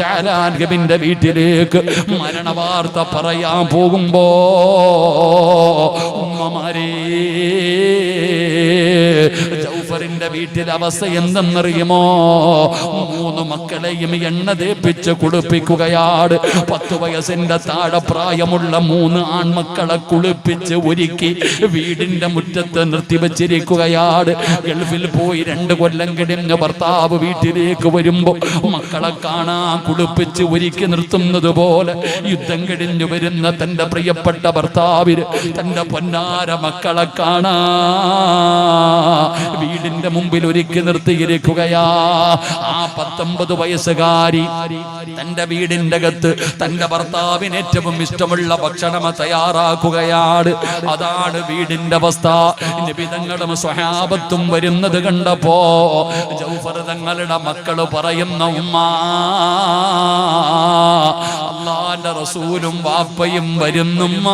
തആല അൻഹുവിന്റെ വീട്ടിലേക്ക് മരണവാർത്ത പറയാൻ പോകുമ്പോ ഉമ്മമാരേ ജൗഫറിന്റെ വീട്ടിലെ അവസ്ഥ എന്തെന്നറിയുമോ? മൂന്ന് മക്കളെയും എണ്ണ തേപ്പിച്ച് കുളിപ്പിക്കുകയാണ് പത്ത് വയസ്സിന്റെ താഴെ പ്രായമുള്ള മൂന്ന് ആൺമക്കളെ കുളിപ്പിച്ച് ഒരുക്കി വീടിന്റെ മുറ്റത്ത് നിർത്തിവച്ചിരിക്കുകയാണ് ഗൾഫിൽ പോയി രണ്ട് കൊല്ലം കിടന്ന് ഭർത്താവ് വീട്ടിലേക്ക് വരുമ്പോ മക്കളെ കാണാൻ കുളിപ്പിച്ച് ഒരുക്കി നിർത്തുന്നത് പോലെ യുദ്ധം കഴിഞ്ഞു വരുന്ന തന്റെ പ്രിയപ്പെട്ട ഭർത്താവിന് തന്റെ പൊന്നാര മക്കളെ കാണാ. വീടിന്റെ മുമ്പിൽ ഒരുക്കി നിർത്തിയിരിക്കുകയാ. ആ പത്തൊമ്പത് വയസ്സുകാരി തന്റെ വീടിന്റെ അകത്ത് തന്റെ ഭർത്താവിന് ഏറ്റവും ഇഷ്ടമുള്ള ഭക്ഷണം തയ്യാറാക്കുകയാണ്. അതാണ് വീടിന്റെ അവസ്ഥ. നിബിതങ്ങളും സ്വഹാപത്തും വരുന്നത് കണ്ടപ്പോ ജൗഫർ തങ്ങളുടെ മക്കൾ പറയുന്ന ഉമ്മ അള്ളാന്റെ റസൂലും വാപ്പയും വരുന്നുമ്മ.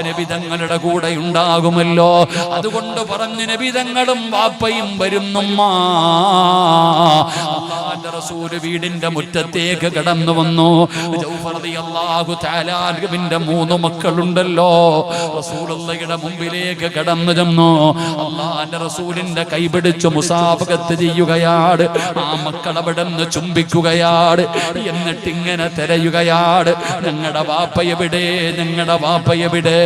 നബിതങ്ങളുടെ കൂടെ ഉണ്ടാകുമല്ലോ. അതുകൊണ്ട് പറഞ്ഞു നബിതങ്ങളും വാപ്പയും വരുന്നുമ്മ. വീടിന്റെ മുറ്റത്തേക്ക് കടന്നു വന്നു. അൻഹുവിന്റെ മൂന്ന് മക്കളുണ്ടല്ലോ. റസൂലുള്ളയുടെ മുമ്പിലേക്ക് കടന്നു ചെന്നു. അള്ളാഹാന്റെ റസൂലിന്റെ കൈപിടിച്ച് മുസാഫകത്ത് ചെയ്യുകയാണ് ആ മക്കളവിടെന്ന് ചുംബിക്കുകയാണ് എന്നിട്ട് ഇങ്ങനെ തിരയുകയാണ് ഞങ്ങളുടെ വാപ്പയെവിടെ ഞങ്ങളുടെ വാപ്പയെവിടെ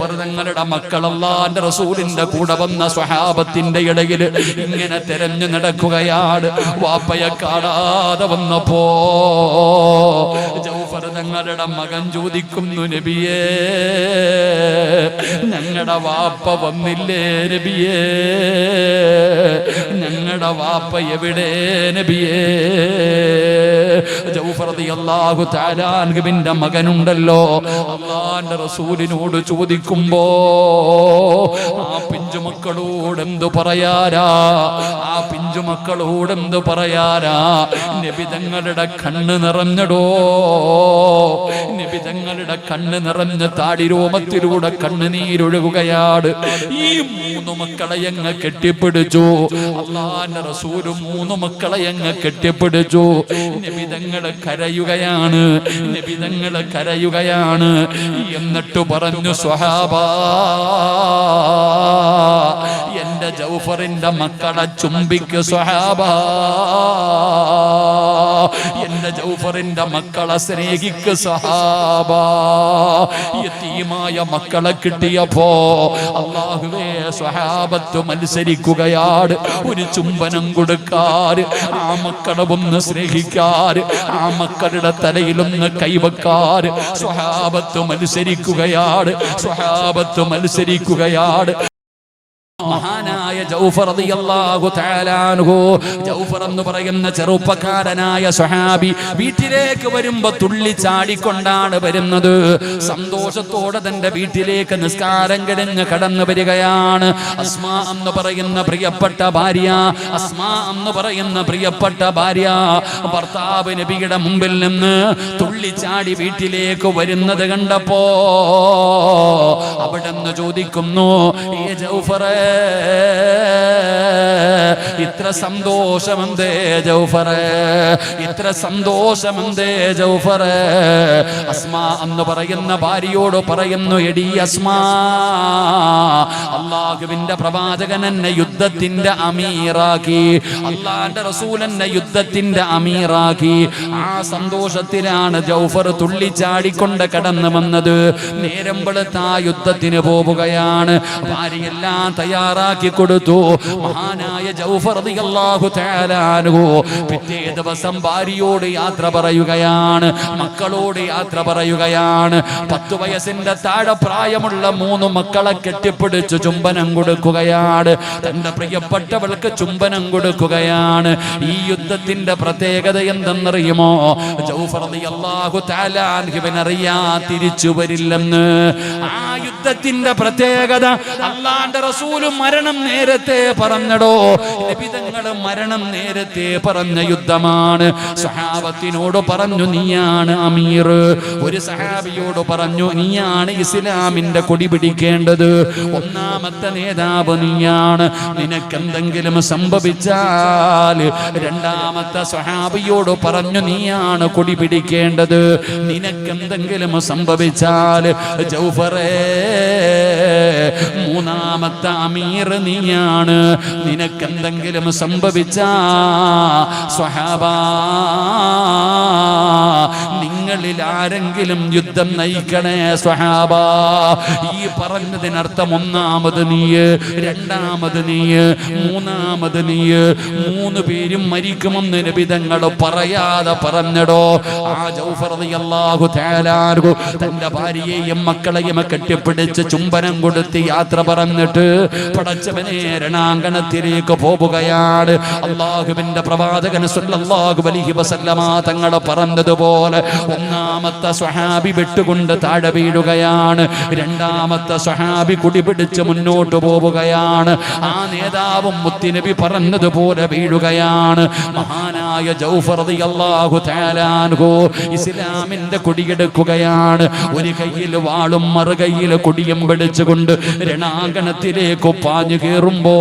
ജൗഫർ തങ്ങളുടെ മക്കൾ അള്ളാന്റെ റസൂലിന്റെ കൂടെ വന്ന സ്വഹാബത്തിന്റെ ഇടയിൽ ഇങ്ങനെ തെരഞ്ഞു നടക്കുകയാണ്. വാപ്പയെ കാണാതെ വന്നപ്പോ ജൗഫർ തങ്ങളുടെ മകൻ ചോദിക്കുന്നു നബിയേ ഞങ്ങളുടെ വാപ്പ വന്നില്ലേ നബിയേ? ഞങ്ങളുടെ വാപ്പ എവിടെ നബിയേ? ജൗഫർ അള്ളാഹു തആല അൻഹുവിന്റെ മകനുണ്ടല്ലോ. അള്ളാന്റെ റസൂലിനോട് ചോദിക്കുമ്പോ ആ പിഞ്ചുമക്കളോട് എന്തു പറയാരാ ആ പിഞ്ചുമക്കളോട് എന്തു പറയാരാ നിബിതങ്ങളുടെ കണ്ണ് നിറഞ്ഞടോ? നിബിതങ്ങളുടെ കണ്ണ് നിറഞ്ഞ താടിരോമത്തിലൂടെ കണ്ണുനീരൊഴുകുകയാണ് ഈ മൂന്ന് മക്കളെ അങ്ങ് കെട്ടിപ്പിടിച്ചു. അള്ളാന്റെ റസൂലും മൂന്ന് മക്കളെ അങ്ങ് കെട്ടിപ്പിടിച്ചു. നിബിതങ്ങൾ കരയുകയാണ്. നിബിതങ്ങൾ കരയുകയാണ്. എന്നിട്ട് പറഞ്ഞു എന്റെ ജൗഫറിന്റെ മക്കളെ ചുംബിക്ക് സ്വഹാബ. എന്റെ ജൗഫറിന്റെ മക്കളെ സ്നേഹിക്ക് സഹാബ യതീമായ മക്കളെ കിട്ടിയപ്പോ അള്ളാഹുവേ സ്വഹാബത്ത് മത്സരിക്കുകയാണ് ഒരു ചുംബനം കൊടുക്കാറ് ആ മക്കളെ ഒന്ന് സ്നേഹിക്കാറ് ആ മക്കളുടെ തലയിലൊന്ന് കൈവക്കാറ് സ്വഹാബത്ത് മത്സരിക്കുകയാണ് സ്വഹാബത്ത് മത്സരിക്കുകയാണ്. മഹാനായ ജൗഫർ ജൗഫർ എന്ന് പറയുന്ന ചെറുപ്പക്കാരനായ സ്വഹാബി വീട്ടിലേക്ക് വരുമ്പോൾ തുള്ളി ചാടിക്കൊണ്ടാണ് വരുന്നത്. സന്തോഷത്തോടെ തന്റെ വീട്ടിലേക്ക് നിസ്കാരം കിടഞ്ഞ് കടന്നു വരികയാണ്. അസ്മാ എന്ന് പറയുന്ന പ്രിയപ്പെട്ട ഭാര്യ അസ്മാ എന്ന് പറയുന്ന പ്രിയപ്പെട്ട ഭാര്യ ഭർത്താവ് നബിയുടെ മുമ്പിൽ നിന്ന് തുള്ളി ചാടി വീട്ടിലേക്ക് വരുന്നത് കണ്ടപ്പോ അവിടെ നിന്ന് ചോദിക്കുന്നു ഏ ജൗഫറേ ഇത്ര സന്തോഷമെന്തേ ജൗഫറേ ഇത്ര സന്തോഷമെന്തേ ജൗഫറേ. അസ്മാ എന്ന് പറയുന്ന ഭാര്യയോട് പറയുന്നു എടി അസ്മാ അള്ളാഹുവിന്റെ പ്രവാചകൻ എന്നെ യുദ്ധത്തിന്റെ അമീറാക്കി അള്ളാന്റെ റസൂൽ എന്നെ യുദ്ധത്തിന്റെ അമീറാക്കി. ആ സന്തോഷത്തിലാണ് ജൗഫർ തുള്ളിച്ചാടിക്കൊണ്ട് കടന്നു വന്നത്. നേരം വെളുത്ത യുദ്ധത്തിന് പോവുകയാണ്. ഭാര്യയെല്ലാം തയ്യാറാക്കി കൊടുത്തു മഹാനായ ജൗഫർ പിറ്റേ ദിവസം ഭാര്യയോട് യാത്ര പറയുകയാണ് മക്കളോട് യാത്ര പറയുകയാണ്. പത്തു വയസ്സിന്റെ താഴെ പ്രായമുള്ള മൂന്ന് മക്കളെ കെട്ടിപ്പിടിച്ച് ചുംബനം കൊടുക്കുകയാണ്. തന്റെ പ്രിയപ്പെട്ടവൾക്ക് ചുംബനം കൊടുക്കുകയാണ്. ഈ യുദ്ധത്തിന്റെ പ്രത്യേകത എന്തെന്നറിയുമോ? ജൗഫർ തആല അറിയാ തിരിച്ചു വരില്ലെന്ന്. ആ യുദ്ധത്തിന്റെ പ്രത്യേകത. അള്ളാന്റെ റസൂൽ മരണം നേരത്തെ പറഞ്ഞടോ. നബിതങ്ങൾ മരണം നേരത്തെ പറഞ്ഞ യുദ്ധമാണ്. സഹാബത്തിനോട് പറഞ്ഞു നീയാണ് അമീർ. ഒരു സഹാബിയോട് പറഞ്ഞു നീയാണ് ഇസ്ലാമിന്റെ കൊടി പിടിക്കേണ്ടത്. ഒന്നാമത്തെ നേതാവ് നീയാണ്. നിനക്കെന്തെങ്കിലും സംഭവിച്ചാൽ രണ്ടാമത്തെ സഹാബിയോട് പറഞ്ഞു നീയാണ് കൊടി പിടിക്കേണ്ടത്. നിനക്കെന്തെങ്കിലും സംഭവിച്ചാൽ ജൗഫറേ മൂന്നാമത്തെ അമീർ നീയാണ്. നിനക്കെന്തെങ്കിലും സംഭവിച്ച സ്വഹാബാ. നിങ്ങളിൽ ആരെങ്കിലും യുദ്ധം നയിക്കണേ സ്വഹാബ. ഈ പറഞ്ഞതിനർത്ഥം ഒന്നാമത് നീയ് രണ്ടാമത് നീയ് മൂന്നാമത് നീയ്. മൂന്ന് പേരും മരിക്കുമെന്ന് നബിതങ്ങൾ പറയാതെ പറഞ്ഞടോ. ആ ജൗഫർ റളിയല്ലാഹു തആലാർഹു തന്റെ ഭാര്യയെയും മക്കളെയും കെട്ടിപ്പിടിച്ച് ചുംബനം കൊടുത്ത് യാത്ര പറഞ്ഞിട്ട് പടച്ചവനെ രണാങ്കണത്തിലേക്ക് പോവുകയാണ്. അള്ളാഹുവിന്റെ പ്രവാചകൻ സുല്ലാഹു വലിഹി വസല്ലമാ തങ്ങൾ പറഞ്ഞതുപോലെ ഒന്നാമത്തെ സ്വഹാബി വെട്ടുകൊണ്ട് താഴെ വീഴുകയാണ്. രണ്ടാമത്തെ സ്വഹാബി കുടിപിടിച്ച് മുന്നോട്ട് പോവുകയാണ്. ആ നേതാവും മുത്തിനബി പറഞ്ഞതുപോലെ വീഴുകയാണ്. മഹാനായ ജൗഫർ അൻഹു ഇസ്ലാമിന്റെ കൊടിയെടുക്കുകയാണ്. ഒരു കയ്യിൽ വാളും മറുകൈയിൽ കൊടിയും പിടിച്ചുകൊണ്ട് രണാങ്കണത്തിലേക്ക് പാഞ്ഞു കയറുമ്പോ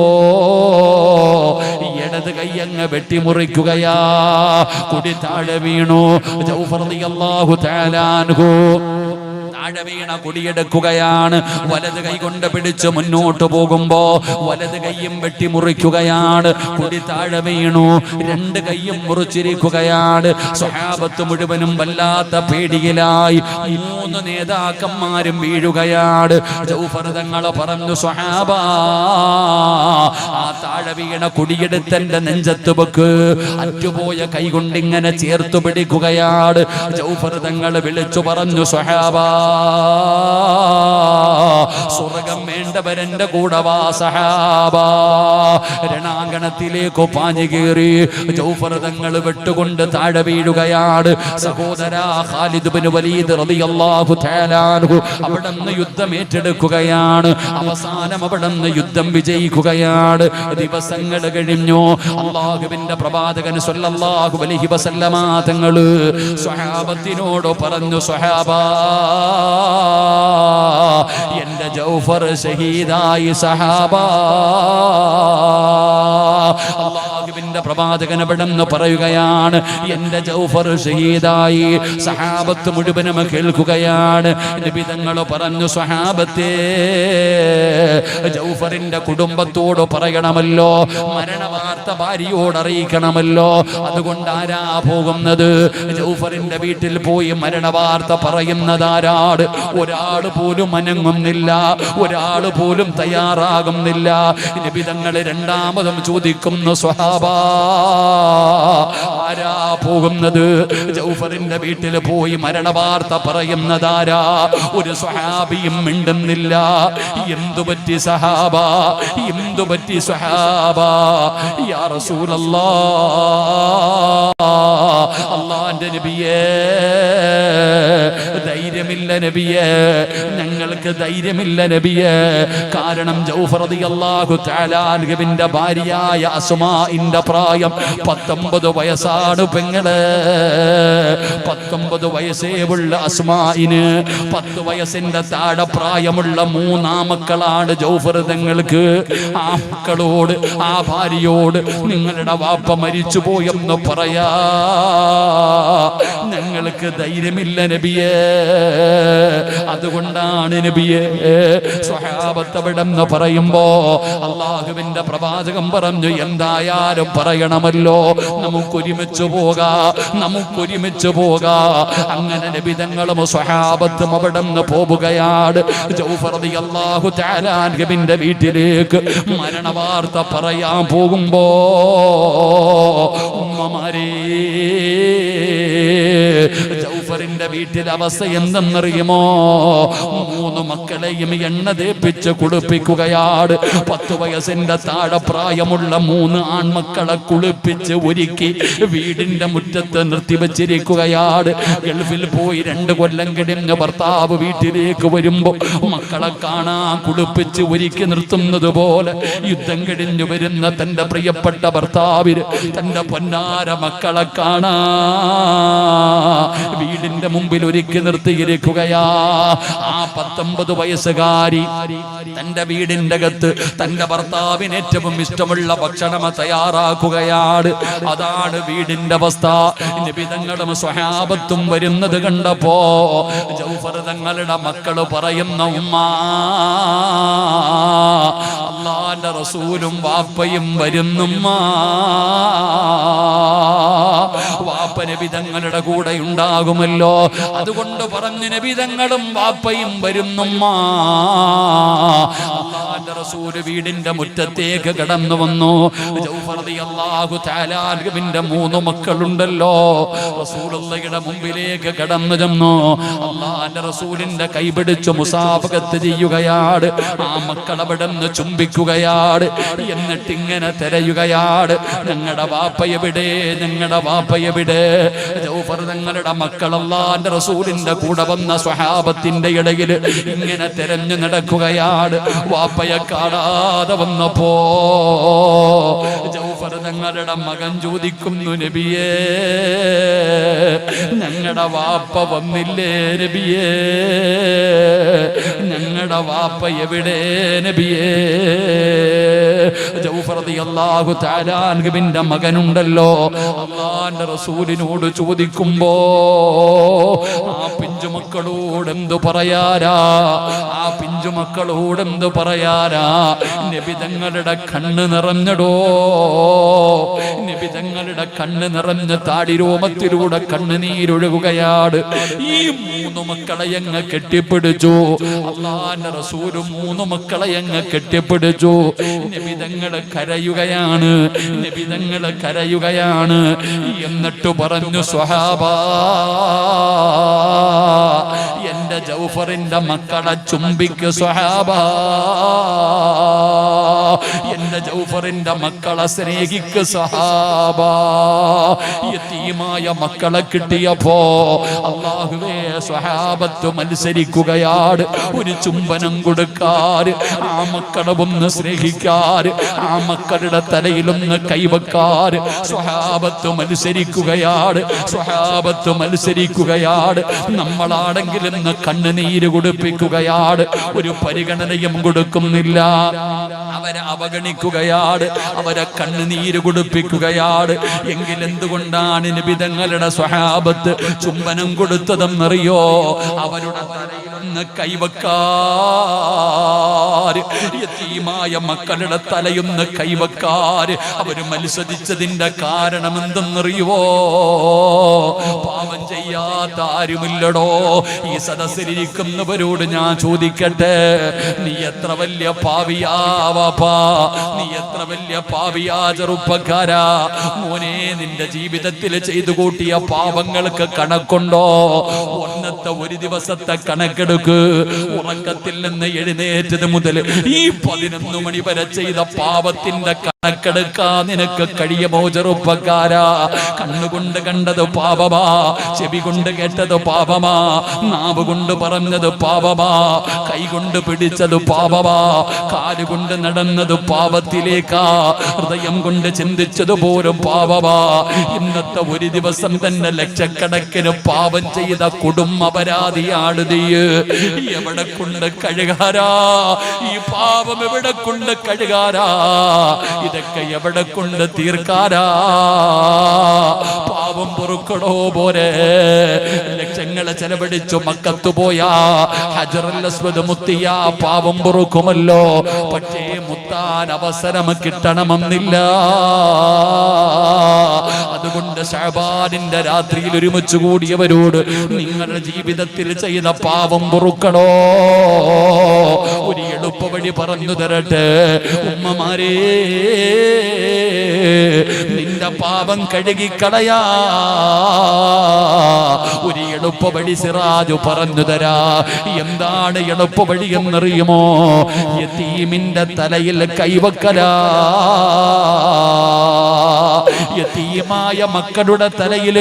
ഇടത് കൈയങ്ങ് വെട്ടിമുറിക്കുകയാ. കുടി താഴെ വീണു. ജൗഫർ റളിയല്ലാഹു തആല അൻഹു. താഴെ വീണ കുടിയെടുക്കുകയാണ്. വലത് കൈ കൊണ്ട് പിടിച്ച് മുന്നോട്ട് പോകുമ്പോ വലത് കൈയും വെട്ടി മുറിക്കുകയാണ് കുടി താഴെ വീണു. രണ്ട് കൈയും മുറിച്ചിരിക്കുകയാണ്. സ്വഹാബത്ത് മുഴുവനും വല്ലാത്ത പേടിയിലായി. മൂന്ന് നേതാക്കന്മാരും വീഴുകയാണ്. തങ്ങൾ പറഞ്ഞു സ്വഹാബ ആ താഴെ വീണ കുടിയെടുത്തന്റെ നെഞ്ചത്ത് വെക്ക്. അറ്റുപോയ കൈ കൊണ്ട് ഇങ്ങനെ ചേർത്തു പിടിക്കുകയാണ്. തങ്ങൾ വിളിച്ചു പറഞ്ഞു സ്വഹാബ സ്വർഗം വേണ്ടവരെന്റെ കൂടെ വാ സഹാബ. രണാങ്കണത്തിലേക്ക് പാഞ്ഞു കയറി ജൗഫർ തങ്ങൾ വെട്ടുകൊണ്ട് താഴെ വീഴുകയാണ്. സഹോദര ഖാലിദ് ബിൻ വലീദ് റളിയല്ലാഹു അവിടുന്ന് യുദ്ധം ഏറ്റെടുക്കുകയാണ്. അവസാനം അവിടുന്ന് യുദ്ധം വിജയിക്കുകയാണ്. ദിവസങ്ങൾ കഴിഞ്ഞു. അള്ളാഹുവിന്റെ പ്രവാചകൻ സ്വല്ലല്ലാഹു അലൈഹി വസല്ലമ തങ്ങളെ സ്വഹാബത്തിനോട് പറഞ്ഞു സ്വഹാബാ എന്റെ ജൗഫർ ഷഹീദായി സഹാബ. അള്ളാഹുവിന്റെ പ്രവാചകൻ അവിടെന്ന് പറയുകയാണ് എന്റെ ജൗഫർ ഷഹീദായി സഹാബത്ത് മുഴുവനും കേൾക്കുകയാണ്. നിബിതങ്ങൾ പറഞ്ഞു സഹാബത്തെ ജൗഫറിന്റെ കുടുംബത്തോട് പറയണമല്ലോ മരണവാർത്ത ഭാര്യയോട് അറിയിക്കണമല്ലോ. അതുകൊണ്ട് ആരാ പോകുന്നത്? ജൗഫറിന്റെ വീട്ടിൽ പോയി മരണവാർത്ത പറയുന്നതാരാട് ഒരാൾ പോലും അനങ്ങുന്നില്ല ഒരാൾ പോലും തയ്യാറാകുന്നില്ല. തങ്ങളെ രണ്ടാമതും ചോദിക്കുന്നു സ്വഹാബ ആരാ പോകുന്നത്? ജൗഫറിന്റെ വീട്ടിൽ പോയി മരണവാർത്ത പറയുന്നതാരാ ഒരു സ്വഹാബിയും മിണ്ടുന്നില്ല. എന്തു പറ്റി സഹാബ എന്തു പറ്റി സ്വഹാബ? യാ റസൂലല്ലാ അള്ളാന്റെ നബിയേ ധൈര്യമില്ല നബിയേ ഞങ്ങൾക്ക് ധൈര്യമില്ല നബിയെ. കാരണം തആല അൻഹുവിന്റെ ഭാര്യയായ അസ്മാഇന്റെ പ്രായം പത്തൊമ്പത് വയസ്സാണ് പെങ്ങൾ. പത്തൊമ്പത് വയസ്സേ ഉള്ള അസുമായിന് പത്ത് വയസ്സിന്റെ താഴെ പ്രായമുള്ള മൂന്നാം മക്കളാണ് ജൗഫർ തങ്ങൾക്ക്. ആ മക്കളോട് ആ ഭാര്യയോട് നിങ്ങളുടെ വാപ്പ മരിച്ചു പോയെന്ന് പറയാ. ഞങ്ങൾക്ക് ധൈര്യമില്ല നബിയേ. അതുകൊണ്ടാണ് നബിയെ പറയുമ്പോ അള്ളാഹുവിന്റെ പ്രവാചകം പറഞ്ഞു എന്തായാലും പറയണമല്ലോ നമുക്കൊരുമിച്ച് പോകാ നമുക്കൊരുമിച്ച് പോകാ. അങ്ങനെ നബിതങ്ങളും സ്വഹാബത്തും അവിടെ നിന്ന് പോവുകയാണ് ജൗഫറതി അള്ളാഹു താലാൻഹബിന്റെ വീട്ടിലേക്ക് മരണവാർത്ത പറയാൻ പോകുമ്പോ ഉമ്മമാരേ വീട്ടിൽ വീട്ടിലെ അവസ്ഥ എന്തെന്നറിയുമോ? മൂന്ന് മക്കളെയും എണ്ണ തേപ്പിച്ച് കുളിപ്പിക്കുകയാണ് പത്ത് വയസ്സിന്റെ താഴെ പ്രായമുള്ള മൂന്ന് ആൺമക്കളെ കുളിപ്പിച്ച് ഒരുക്കി വീടിന്റെ മുറ്റത്ത് നിർത്തിവച്ചിരിക്കുകയാണ് ഗൾഫിൽ പോയി രണ്ട് കൊല്ലം കിടന്ന് ഭർത്താവ് വീട്ടിലേക്ക് വരുമ്പോ മക്കളെ കാണാൻ കുളിപ്പിച്ച് ഒരുക്കി നിർത്തുന്നത് പോലെ യുദ്ധം കിടിഞ്ഞു വരുന്ന തന്റെ പ്രിയപ്പെട്ട ഭർത്താവിന് തന്റെ പൊന്നാര മക്കളെ കാണാ. വീടിന്റെ മുമ്പിൽ ഒരുക്കി നിർത്തിയിരിക്കുകയാ. ആ പത്തൊമ്പത് വയസ്സുകാരി തന്റെ വീടിന്റെ അകത്ത് തന്റെ ഭർത്താവിന് ഏറ്റവും ഇഷ്ടമുള്ള ഭക്ഷണം തയ്യാറാക്കുകയാണ്. അതാണ് വീടിന്റെ അവസ്ഥ. നിബിതങ്ങളും സ്വഹാപത്തും വരുന്നത് കണ്ടപ്പോ ജൗഫർ തങ്ങളുടെ മക്കൾ പറയുന്ന ഉമ്മ അള്ളാന്റെ റസൂലും വാപ്പയും വരുന്നുമ്മ. വാപ്പ നബിതങ്ങളുടെ കൂടെ ഉണ്ടാകുമല്ലോ. അതുകൊണ്ട് പറഞ്ഞ നബിതങ്ങളും വാപ്പയും വരുന്നുമ്മ. വീടിന്റെ മുറ്റത്തേക്ക് കടന്നു വന്നു. അൻഹുവിന്റെ മൂന്ന് മക്കളുണ്ടല്ലോ. റസൂലുള്ളാഹിയുടെ മുമ്പിലേക്ക് കടന്നു ചെന്നു. അള്ളാന്റെ റസൂലിന്റെ കൈപിടിച്ച് മുസാഫകത്ത് ചെയ്യുകയാണ് ആ നിന്ന് ചുംബിക്കുകയാണ് എന്നിട്ട് ഇങ്ങനെ തിരയുകയാണ് ഞങ്ങളുടെ വാപ്പയെവിടെ ഞങ്ങളുടെ വാപ്പയെവിടെ ജൗഫർ തങ്ങളുടെ മക്കൾ അള്ളാന്റെ റസൂലിന്റെ കൂടെ വന്ന സ്വഹാബത്തിന്റെ ഇടയിൽ ഇങ്ങനെ തെരഞ്ഞു നടക്കുകയാണ്. വാപ്പയെ കാണാതെ വന്നപ്പോ ജൗഫർ തങ്ങളുടെ മകൻ ചോദിക്കുന്നു നബിയേ ഞങ്ങളുടെ വാപ്പ വന്നില്ലേ നബിയേ? ഞങ്ങളുടെ വാപ്പ എവിടെ നബിയേ? ജൗഫർ റളിയല്ലാഹു തആല അൻഹുവിന്റെ മകനുണ്ടല്ലോ. അള്ളാന്റെ റസൂലിനോട് ചോദിക്കുമ്പോ ആ പിഞ്ചുമക്കളോട് എന്തു പറയാരാ ആ പിഞ്ചുമക്കളോട് എന്തു പറയാരാ നിബിതങ്ങളുടെ കണ്ണ് നിറഞ്ഞടോ? നിബിതങ്ങളുടെ കണ്ണ് നിറഞ്ഞ താടിരോമത്തിലൂടെ കണ്ണുനീരൊഴുകുകയാണ് ഈ മൂന്ന് മക്കളെ അങ്ങ് കെട്ടിപ്പിടിച്ചു. അള്ളാന്റെ മൂന്ന് മക്കളെ അങ്ങ് കെട്ടിപ്പിടിച്ചു. നിബിതങ്ങൾ കരയുകയാണ്. നിബിതങ്ങൾ കരയുകയാണ്. എന്നിട്ട് പറഞ്ഞു സ്വഹാബ എന്റെ ജൗഫറിന്റെ മക്കളെ ചുംബിക്ക് സ്വഹാബ. എന്റെ ജൗഫറിന്റെ മക്കളെ സ്നേഹിക്ക് സഹാബ യതീമായ മക്കളെ കിട്ടിയപ്പോ അള്ളാഹുവേ സ്വഹാബത്ത് മത്സരിക്കുകയാണ് ഒരു ചുംബനം കൊടുക്കാറ് ആ മക്കളെ ഒന്ന് സ്നേഹിക്കാറ് ആ മക്കളുടെ തലയിലൊന്ന് കൈവക്കാറ് സ്വഹാബത്ത് മത്സരിക്കുകയാണ് സ്വഹാബത്ത് മത്സരിക്കുകയാണ് നമ്മളാണെങ്കിൽ ഇന്ന് കണ്ണുനീര് കുടിപ്പിക്കുകയാണ് ഒരു പരിഗണനയും കൊടുക്കുന്നില്ല. അവരെ അവഗണിക്കുകയാണ് അവരെ കണ്ണുനീര് കൊടുപ്പിക്കുകയാണ് എങ്കിൽ എന്തുകൊണ്ടാണ് നിബിതങ്ങളുടെ സ്വഹാബത്ത് ചുംബനം കൊടുത്തതെന്നറിയോ? അവരുടെ തലയിലൊന്ന് കൈവക്കാര്. യതീമായ മക്കളുടെ തലയുന്ന കൈവക്കാര്. അവർ മത്സരിച്ചതിന്റെ കാരണം എന്തെന്നറിയുവോ പാപം ചെയ്യാത്ത ആരുമില്ലടോ ഈ സദസ്സിലിരിക്കുന്നവരോട് ഞാൻ ചോദിക്കട്ടെ. നീ എത്ര വലിയ പാവിയാവാപ്പാ നീ എത്ര വലിയ പാവിയാ ചെറുപ്പക്കാരാ? മോനെ നിന്റെ ജീവിതത്തിൽ ചെയ്തു കൂട്ടിയ പാപങ്ങൾക്ക് കണക്കുണ്ടോ? ഒന്നത്തെ ഒരു ദിവസത്തെ കണക്കെടുക്ക് ഉറക്കത്തിൽ നിന്ന് എഴുന്നേറ്റത് മുതൽ ഈ പതിനൊന്ന് മണി വരെ ചെയ്ത പാപത്തിന്റെ കണക്കെടുക്കാൻ നിനക്ക് കഴിയുമോ ചെറുപ്പക്കാരാ? കണ്ണുകൊണ്ട് കണ്ടത് പാപമാ ചെവി കൊണ്ട് കേട്ടത് പാപമാ നാവ് കൊണ്ട് പറഞ്ഞത് പാപമാ കൈ കൊണ്ട് പിടിച്ചത് പാപമാ കാലുകൊണ്ട് നടന്നത് പാപത്തിലേക്കാ ഹൃദയം കൊണ്ട് ചിന്തിച്ചത് പോലും പാപമാ. ഇന്നത്തെ ഒരു ദിവസം തന്നെ ലക്ഷക്കണക്കിന് പാപം ചെയ്ത കുടുംബ അപരാധിയാണ് എവിടെ കൊണ്ട് കഴുകാരാ ഈ പാപം എവിടെ കൊണ്ട് കഴുകാരാ ഇതൊക്കെ എവിടെ കൊണ്ട് തീർക്കാരാ പാപം പൊറുക്കണോ പോരെ ലക്ഷങ്ങളെ ചെലവഴിച്ചു മക്കത്ത് പോയാ ഹജറൽ അസ്വദ് മുത്തിയ പാപം പൊറുക്കുമല്ലോ. പക്ഷേ മുത്താൻ അവസരം കിട്ടണമെന്നില്ല. അതുകൊണ്ട് ഷഹബാനിന്റെ രാത്രിയിൽ ഒരുമിച്ച് കൂടിയവരോട് നിങ്ങളുടെ ജീവിതത്തിൽ ചെയ്ത പാവം പൊറുക്കണോ? ഒരു എളുപ്പ വഴി പറഞ്ഞു തരട്ടെ. ഉമ്മമാരേ നിന്റെ പാപം കഴുകിക്കളയാ. ഒരു എളുപ്പ വഴി സിറാജു പറഞ്ഞു തരാ. എന്താണ് എളുപ്പ വഴി എന്നറിയുമോ? യതീമിന്റെ തലയിൽ കൈവക്കലാ. യതീമായ മക്കളുടെ തലയിൽ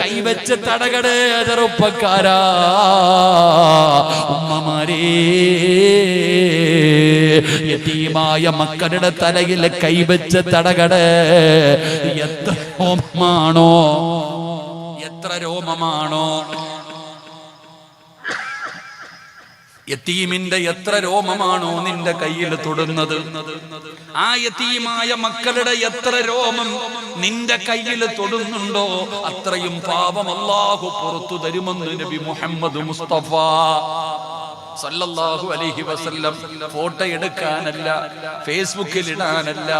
കൈവച്ച് തടകടേ ചെറുപ്പക്കാരാ ഉമ്മമാരേ യതീമായ മക്കളുടെ തലയിൽ കൈവച്ച് തടകടേ എത്ര രോമമാണോ? എത്ര രോമമാണോ? യത്തീമിന്റെ എത്ര രോമമാണോ നിന്റെ കയ്യിൽ തൊടുന്നത്? ആ യത്തീമായ മക്കളുടെ എത്ര രോമം നിന്റെ കയ്യിൽ തൊടുന്നുണ്ടോ? അത്രയും പാപം അല്ലാഹു പുറത്തു തരുമെന്ന് നബി മുഹമ്മദ് മുസ്തഫ സല്ലല്ലാഹു അലൈഹി വസല്ലം ഫോട്ടോ എടുക്കാനല്ല ഫേസ്ബുക്കിൽ ഇടാനല്ല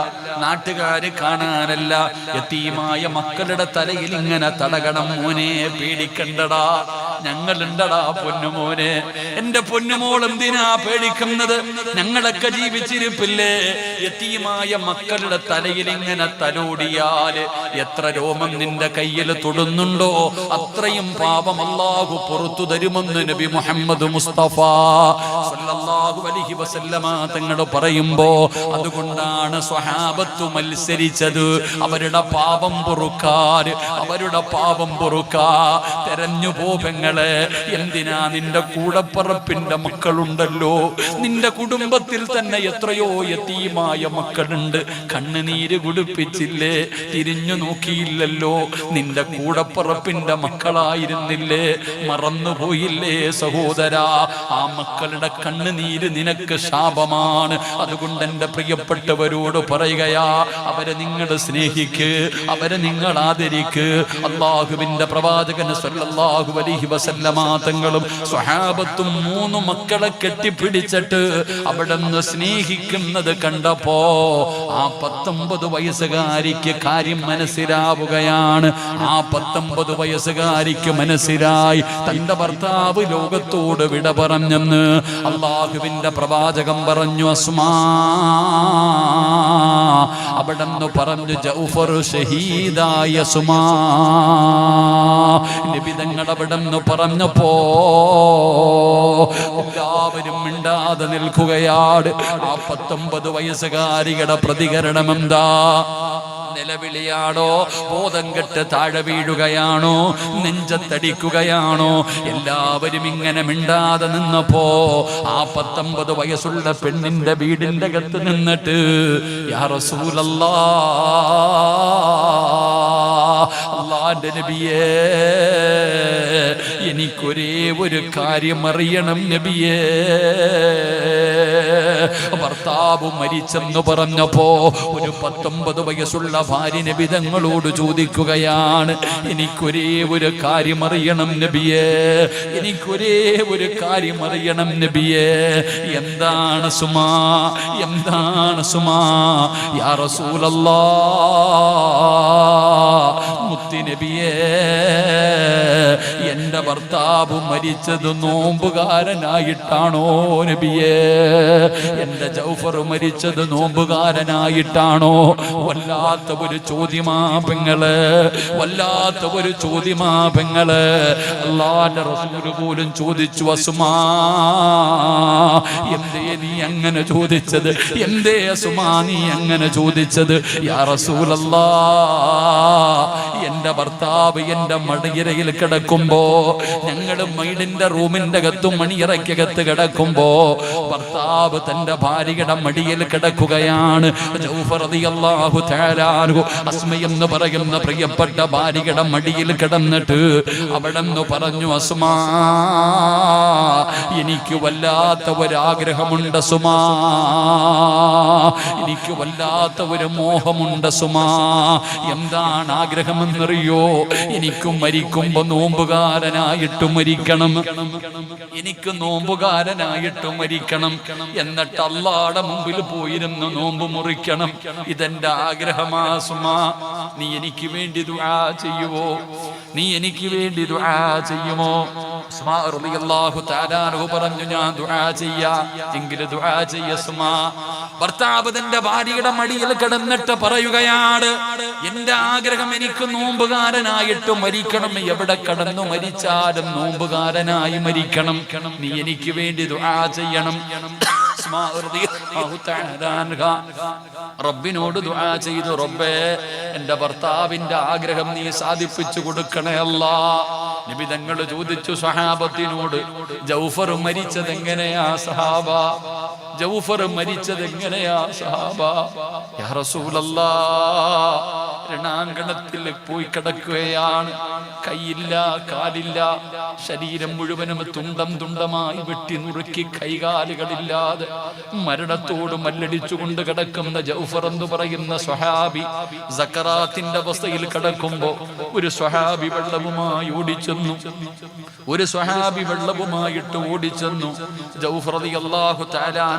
നാട്ടുകാര് കാണാനല്ല. യത്തീമായ മക്കളുടെ തലയിൽ ഇങ്ങനെ തടകണം മോനെ പേടിക്കണ്ടടാ. ഞങ്ങളുണ്ടടാ പൊന്നുമോനെ. എന്റെ പൊന്നുമോൾ എന്തിനാ പേടിക്കുന്നത്? ഞങ്ങളൊക്കെ ജീവിച്ചിരിപ്പില്ലേ? എത്തിയുമായ മക്കളുടെ തലയിൽ ഇങ്ങനെ തലോടിയാൽ എത്ര രോമം നിന്റെ കയ്യിൽ തൊടുന്നുണ്ടോ? അത്രയും പാപം അല്ലാഹു പുറത്തു തരുമെന്ന് നബി മുഹമ്മദ് മുസ്തഫ സല്ലല്ലാഹു അലൈഹി വസല്ലമ തങ്ങൾ പറയുമ്പോ അതുകൊണ്ടാണ് സ്വഹാബത്ത് മത്സരിച്ചത്. അവരുടെ പാപം പൊറുക്കാൻ അവരുടെ പാപം പൊറുക്കാ. തെരഞ്ഞു പോപങ്ങളെ എന്തിനാ നിന്റെ കൂടപ്പറപ്പിന്റെ മക്കളുണ്ടല്ലോ? നിന്റെ കുടുംബത്തിൽ തന്നെ എത്രയോ യതീമായ മക്കളുണ്ട്. കണ്ണുനീര് കുടിപ്പിച്ചില്ലേ? തിരിഞ്ഞു നോക്കിയില്ലല്ലോ? നിന്റെ കൂടപ്പറപ്പിന്റെ മക്കളായിരുന്നില്ലേ? മറന്നുപോയില്ലേ സഹോദരാ? ആ മക്കളുടെ കണ്ണുനീര് നിനക്ക് ശാപമാണ്. അതുകൊണ്ട് എന്റെ പ്രിയപ്പെട്ടവരോട് പറയുകയാ അവരെ നിങ്ങൾ സ്നേഹിക്ക് അവരെ നിങ്ങൾ ആദരിക്ക്. അള്ളാഹുവിന്റെ പ്രവാചകന് സല്ലല്ലാഹു അലൈഹി വസല്ലമ തങ്ങളും സ്വഹാബത്തും മൂന്ന് മക്കളെ കെട്ടിപ്പിടിച്ചിട്ട് അവിടെ നിന്ന് സ്നേഹിക്കുന്നത് കണ്ടപ്പോ ആ പത്തൊമ്പത് വയസ്സുകാരിക്ക് കാര്യം മനസ്സിലാവുകയാണ്. ആ പത്തൊമ്പത് വയസ്സുകാരിക്ക് മനസ്സിലായി. തന്റെ ഭർത്താവ് ലോകത്തോട് വിട പറഞ്ഞെന്ന് അള്ളാഹുവിന്റെ പ്രവാചകം പറഞ്ഞു അസ്മാ. അവിടെ നിന്ന് പറഞ്ഞു ജൗഫർ ഷഹീദായ സുമാ നിബിതങ്ങൾ അവിടെ നിന്ന് പറഞ്ഞപ്പോ എല്ലാവരും മിണ്ടാതെ നിൽക്കുകയാണ്. ആ പത്തൊമ്പത് വയസ്സുകാരികളുടെ പ്രതികരണം എന്താ? നിലവിളിയാണോ? ബോധം കെട്ട് താഴെ വീഴുകയാണോ? നെഞ്ചത്തടിക്കുകയാണോ? എല്ലാവരും ഇങ്ങനെ മിണ്ടാതെ നിന്നപ്പോ ആ പത്തൊമ്പത് വയസ്സുള്ള പെണ്ണിന്റെ വീടിന്റെ അകത്ത് നിന്നിട്ട് യാ റസൂലല്ലാ അള്ളാന്റെ നബിയേ എനിക്കൊരേ ഒരു കാര്യം അറിയണം നബിയേ. ഭർത്താവ് മരിച്ചെന്ന് പറഞ്ഞപ്പോ ഒരു പത്തൊമ്പത് വയസ്സുള്ള ഭാര്യ നബിതങ്ങളോട് ചോദിക്കുകയാണ് എനിക്കൊരേ ഒരു കാര്യം അറിയണം നബിയേ എനിക്കൊരേ ഒരു കാര്യം അറിയണം നബിയേ. എന്താണ് സുമാ എന്താണ് സുമാ യാ റസൂലല്ലാ മുത്തി നബിയേ എന്റെ ഭർത്താവ് മരിച്ചത് നോമ്പുകാരനായിട്ടാണോ നബിയേ? എന്റെ ജൗഫർ മരിച്ചത് നോമ്പുകാരനായിട്ടാണോ? വല്ലാത്ത ഒരു ചോദ്യമാ പെങ്ങൾ വല്ലാത്ത ഒരു ചോദ്യമാ പെങ്ങൾ. അള്ളാന്റെ പോലും ചോദിച്ചു അസുമാ എന്തേ നീ അങ്ങനെ ചോദിച്ചത്? എന്തേ അസുമാ നീ അങ്ങനെ ചോദിച്ചത്? യാ റസൂലല്ലാ എന്റെ ഭർത്താവ് എന്റെ മടിയിരയിൽ കിടക്കുമ്പോ ഞങ്ങൾ മൈഡിന്റെ റൂമിന്റെ അകത്തും മണിയറയ്ക്കകത്ത് കിടക്കുമ്പോ ഭർത്താവ് തന്റെ ഭാര്യയുടെ മടിയിൽ കിടക്കുകയാണ്. അസ്മ എന്ന് പറയുന്ന പ്രിയപ്പെട്ട ഭാര്യയുടെ മടിയിൽ കിടന്നിട്ട് അവിടെ നിന്ന് പറഞ്ഞു അസ്മാ എനിക്ക് വല്ലാത്ത ഒരാഗ്രഹമുണ്ട് സുമാ എനിക്ക് വല്ലാത്ത ഒരു മോഹമുണ്ട് സുമാ എന്താണ് ആഗ്രഹമെന്നറിയോ? എനിക്ക് മരിക്കുമ്പോ നോമ്പുകാരനായിട്ട് മരിക്കണം. എനിക്ക് നോമ്പുകാരനായിട്ട് മരിക്കണം. എന്നിട്ട് അള്ളാടെ മുമ്പിൽ പോയിരുന്ന് നോമ്പ് മുറിക്കണം. ഇതെന്റെ ആഗ്രഹമാ സുമാ. നീ എനിക്ക് വേണ്ടി ദുആ ചെയ്യുവോ? നീ എനിക്ക് വേണ്ടി ദുആ ചെയ്യുമോ? ഉസ്മാ റളിയല്ലാഹു പറഞ്ഞു ഞാൻ ദുആ ചെയ്യാ. എങ്കിൽ ദുആ ചെയ്യ സുമാ. ഭർത്താവ് തന്റെ ഭാര്യയുടെ മടിയിൽ കിടന്നിട്ട് പറയുകയാണ് എന്റെ ആഗ്രഹം എനിക്ക് നോമ്പുകാരനായിട്ട് മരിക്കണം. എവിടെ കടന്നു മരിച്ചാലും നോമ്പുകാരനായി മരിക്കണം. നീ എനിക്ക് വേണ്ടി ദുആ ചെയ്യണം. റബ്ബിനോട് ദുആ ചെയ്തു റബ്ബേ എന്റെ ഭർത്താവിന്റെ ആഗ്രഹം നീ സാധിപ്പിച്ചു കൊടുക്കണേ അല്ല. നബി തങ്ങൾ ചോദിച്ചു സഹാബത്തിനോട് ജൗഫർ മരിച്ചത് എങ്ങനെയാ സഹാബ? ജൗഫർ മരിച്ചത് എങ്ങനെയാ സഹാബ രണാങ്കണത്തിൽ പോയി കിടക്കുകയാണ്. കൈയില്ല കാലില്ല ശരീരം മുഴുവനും തുണ്ടം തുണ്ടമായി വെട്ടി നുറുക്കി കൈകാലുകളില്ലാതെ മരണത്തോട് മല്ലടിച്ചുകൊണ്ട് കിടക്കുന്ന ജൗഫർ എന്ന് പറയുന്ന സ്വഹാബി സക്കറാത്തിന്റെ അവസ്ഥയിൽ കിടക്കുമ്പോ ഒരു സ്വഹാബി വെള്ളവുമായി ഓടിച്ചെന്നു. ഒരു സ്വഹാബി വെള്ളവുമായിട്ട് ഓടിച്ചെന്നു. ജൗഫർ അള്ളാഹു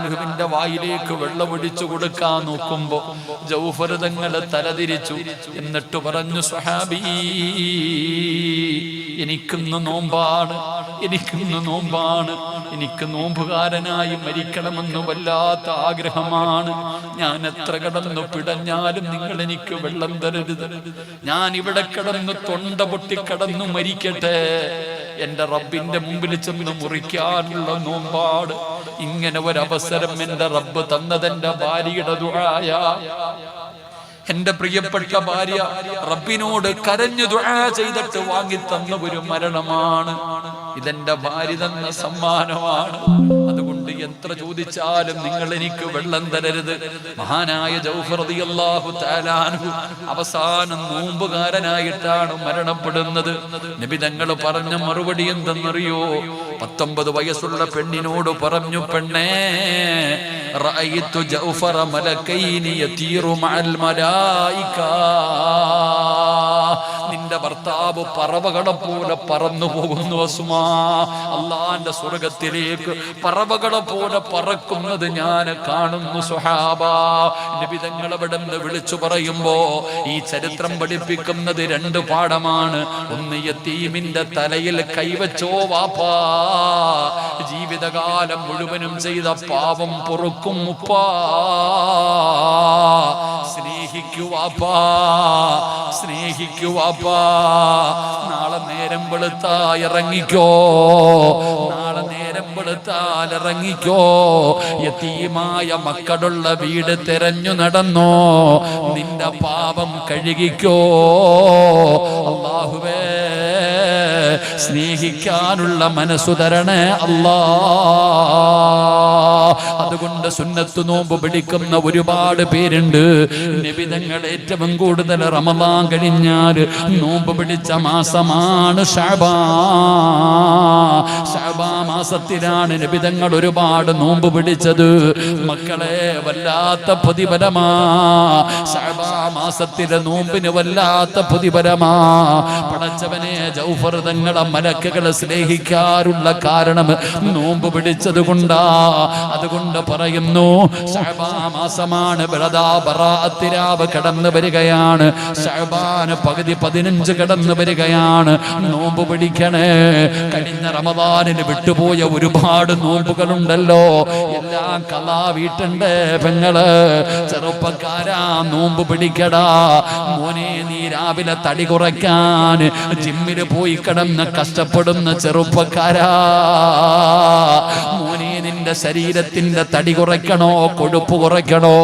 താലാനുഹുവിന്റെ വായിലേക്ക് വെള്ളമൊഴിച്ചു കൊടുക്കാൻ നോക്കുമ്പോ ജൗഫർ തങ്ങളെ തലതിരിച്ചു. എന്നിട്ട് പറഞ്ഞു സ്വഹാബി എനിക്കിന്ന് നോമ്പാണ്. എനിക്കിന്ന് നോമ്പാണ്. എനിക്ക് നോമ്പുകാരനായി മരിക്കണമെന്ന് വല്ലാത്ത ആഗ്രഹമാണ്. ഞാൻ എത്ര കടന്നു പിടഞ്ഞാലും നിങ്ങൾ എനിക്ക് വെള്ളം തരരുത്. ഞാൻ ഇവിടെ കിടന്ന് തൊണ്ട പൊട്ടി കടന്നു മരിക്കട്ടെ. എന്റെ റബ്ബിന്റെ മുമ്പിൽ ചെന്ന് മുറിക്കാനുള്ള നോമ്പാട്. ഇങ്ങനെ ഒരവസരം എന്റെ റബ്ബ് തന്നതെന്റെ ഭാര്യയുടെ ദുഴായ എന്റെ പ്രിയപ്പെട്ട ഭാര്യ റബ്ബിനോട് കരഞ്ഞു ചെയ്തിട്ട് വാങ്ങി തന്ന ഒരു മരണമാണ്. ഇതെന്റെ ഭാര്യ തന്ന സമ്മാനമാണ്. എത്ര ചോദിച്ചാലും നിങ്ങൾ എനിക്ക് വെള്ളം തരരുത്. മഹാനായ ജൗഫർ റളിയല്ലാഹു തആല അൻഹു അവസാനം നോമ്പുകാരനായിട്ടാണ് മരണപ്പെടുന്നത്. നബി തങ്ങൾ പറഞ്ഞ മറുപടി എന്തെന്നറിയോ? പത്തൊമ്പത് വയസ്സുള്ള പെണ്ണിനോട് പറഞ്ഞു പെണ്ണേ റഅയ്തു ജൗഫറ നിന്റെ ഭർത്താവ് പറവകളെ പോലെ പറന്നു പോകുന്നു അസുമാ. അള്ളാന്റെ സ്വർഗത്തിലേക്ക് പറവകളെ പോലെ പറക്കുന്നത് ഞാൻ കാണുന്നു സുഹാബ. നിബിതങ്ങൾ അവിടെ നിന്ന് വിളിച്ചു പറയുമ്പോ ഈ ചരിത്രം പഠിപ്പിക്കുന്നത് രണ്ട് പാഠമാണ്. ഒന്ന് യത്തീമിന്റെ തലയിൽ കൈവച്ചോ വാപ്പാ. ജീവിതകാലം മുഴുവനും ചെയ്ത പാവം പൊറുക്കും ഉപ്പാ. സ്നേഹിക്കുവാപ്പാ സ്നേഹിക്കുവാപ്പാ നാളെ നേരം വെളുത്താ ഇറങ്ങിക്കോ. ഇറങ്ങിക്കോ യതീമായ മക്കളുള്ള വീട് തെരഞ്ഞു നടന്നോ. നിന്റെ പാപം കഴുകിക്കോ. അള്ളാഹുവേ സ്നേഹിക്കാനുള്ള മനസ്സു തരണേ അല്ലാ. അതുകൊണ്ട് സുന്നത്ത് നോമ്പ് പിടിക്കുന്ന ഒരുപാട് പേരുണ്ട്. നിബിതങ്ങൾ ഏറ്റവും കൂടുതൽ റമദാൻ കഴിഞ്ഞാൽ നോമ്പ് പിടിച്ച മാസമാണ് മാസത്തിലാണ് നിബിതങ്ങൾ ഒരുപാട് നോമ്പ് പിടിച്ചത്. മക്കളെ വല്ലാത്ത പ്രതിഫലമാ. മാസത്തിലെ നോമ്പിന് വല്ലാത്ത പ്രതിഫലമാ. പടച്ചവനെ ജൗഫർ തങ്ങളെ മലക്കുകളെ സ്നേഹിക്കാറുള്ള കാരണം നോമ്പ് പിടിച്ചത് കൊണ്ടാ. അതുകൊണ്ട് പറയുന്നു ഷഅബാ മാസമാണ് ബറദാ ബറാഅത്തിരാവ് കടന്നു വരികയാണ്. ഷഅബാന് പകുതി പതിനഞ്ച് കടന്നു വരികയാണ്. നോമ്പ് പിടിക്കണേ. കഴിഞ്ഞ റമദാനിന് വിട്ടുപോയ ഒരുപാട് നോമ്പുകളുണ്ടല്ലോ. എല്ലാം കലാ വീട്ടുണ്ട് പെങ്ങൾ. ചെറുപ്പക്കാരാ നോമ്പ് പിടിക്കടാ. മോനെ നീ രാവിലെ തടി കുറയ്ക്കാൻ ജിമ്മിൽ പോയി കിടന്ന് കഷ്ടപ്പെടുന്ന ചെറുപ്പക്കാരാ. നിന്റെ ശരീരത്തിന്റെ തടി കുറയ്ക്കണോ? കൊഴുപ്പ് കുറയ്ക്കണോ?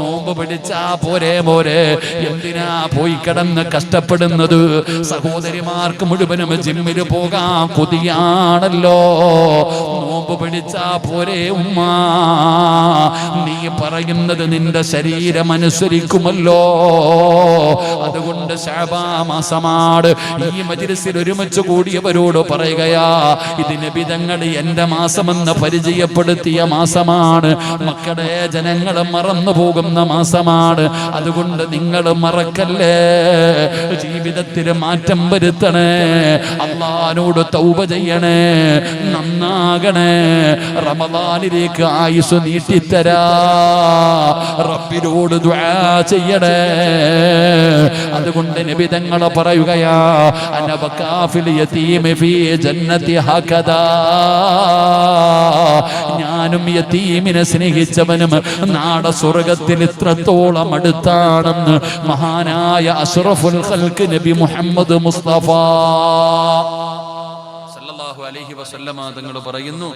നോമ്പ് പിടിച്ചാ പോരെ പോരെ എന്തിനാ പോയി കിടന്ന് കഷ്ടപ്പെടുന്നത്? സഹോദരിമാർക്ക് മുഴുവനും ജിമ്മിൽ പോകാൻ കൊതിയാണല്ലോ. നോമ്പ് പിടിച്ചാ പോരെ ഉമ്മ. നീ പറയുന്നത് നിന്റെ ശരീരം അനുസരിക്കുമല്ലോ. അതുകൊണ്ട് ശാബാ മാസമാണ് ഈ മജിലിസിൽ ഒരുമിച്ച് കൂടിയവരോട് പറയുകയാ ഇതിന് വിധങ്ങൾ എന്റെ മാസമെന്ന് പരിചയപ്പെടുത്തിയ മാസമാണ്. മക്കളെ ജനങ്ങൾ മറന്നു പോകുന്ന മാസമാണ്. അതുകൊണ്ട് നിങ്ങൾ മറക്കല്ലേ? ജീവിതത്തിൽ മാറ്റം വരുത്തണേ. അള്ളഹാനോട് തൗപ ചെയ്യണേ. നന്നാകണേ. റമദാനിലേക്ക് ആയുസ് നീട്ടിത്തരാ. റബ്ബിനോട് ദുആ ചെയ്യണേ. അതുകൊണ്ട് നബി നിബിതങ്ങൾ പറയുകയാ അനബക്കാഫിൽ യതീമ ഫീ ജന്നതി ഹകദാ. ഞാനും യതീമിനെ സ്നേഹിച്ചവനും നാട സ്വർഗത്തിൽ ഇത്രത്തോളം അടുത്താണെന്ന് മഹാനായ അഷ്റഫുൽ ഖൽക്ക് നബി മുഹമ്മദ് മുസ്തഫ. സല്ലല്ലാഹു അലൈഹി വസല്ലമ തങ്ങൾ പറയുന്നു